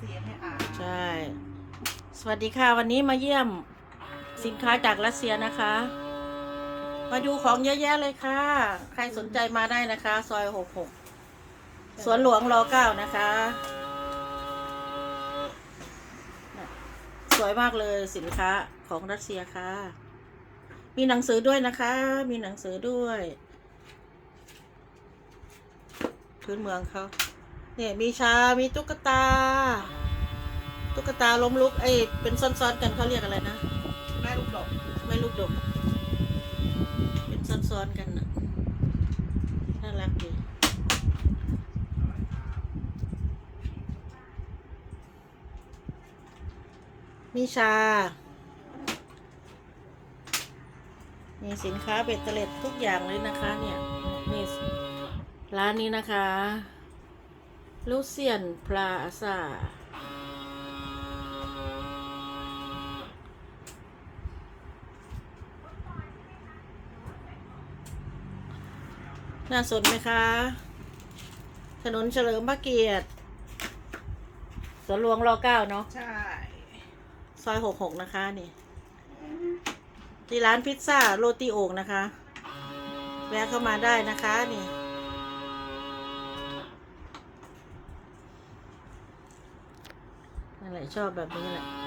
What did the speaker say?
เสียงให้อ่านใช่ สวัสดีค่ะ วันนี้มาเยี่ยมสินค้าจากรัสเซียนะคะ มาดูของเยอะแยะเลยค่ะ ใครสนใจมาได้นะคะ ซอยหกหกสวนหลวงรอเก้านะคะ สวยมากเลยสินค้าของรัสเซียค่ะ มีหนังสือด้วยนะคะ มีหนังสือด้วย พื้นเมืองเขา เนี่ยมีชา มีตุ๊กตา ตุ๊กตาล้มลุกไอ้เป็นซ้อนๆกันเขาเรียกอะไรนะ แม่ลูกดกไม่ลูกดก เป็นซ้อนๆกันนะน่ารักดีมีชา มีสินค้าเบ็ดเตล็ดทุกอย่างเลยนะคะเนี่ยนี่ร้านนี้นะคะ ลูเซียนพลาซาน่าสนไหมคะ ถนนเฉลิมพระเกียรติสวนหลวงรอเก้าเนาะ ใช่ ซอยหกหกนะคะนี่ ที่ร้านพิซซ่าโรตีโอ่งนะคะ แวะเข้ามาได้นะคะนี่ นั่นแหละชอบแบบนี้แหละ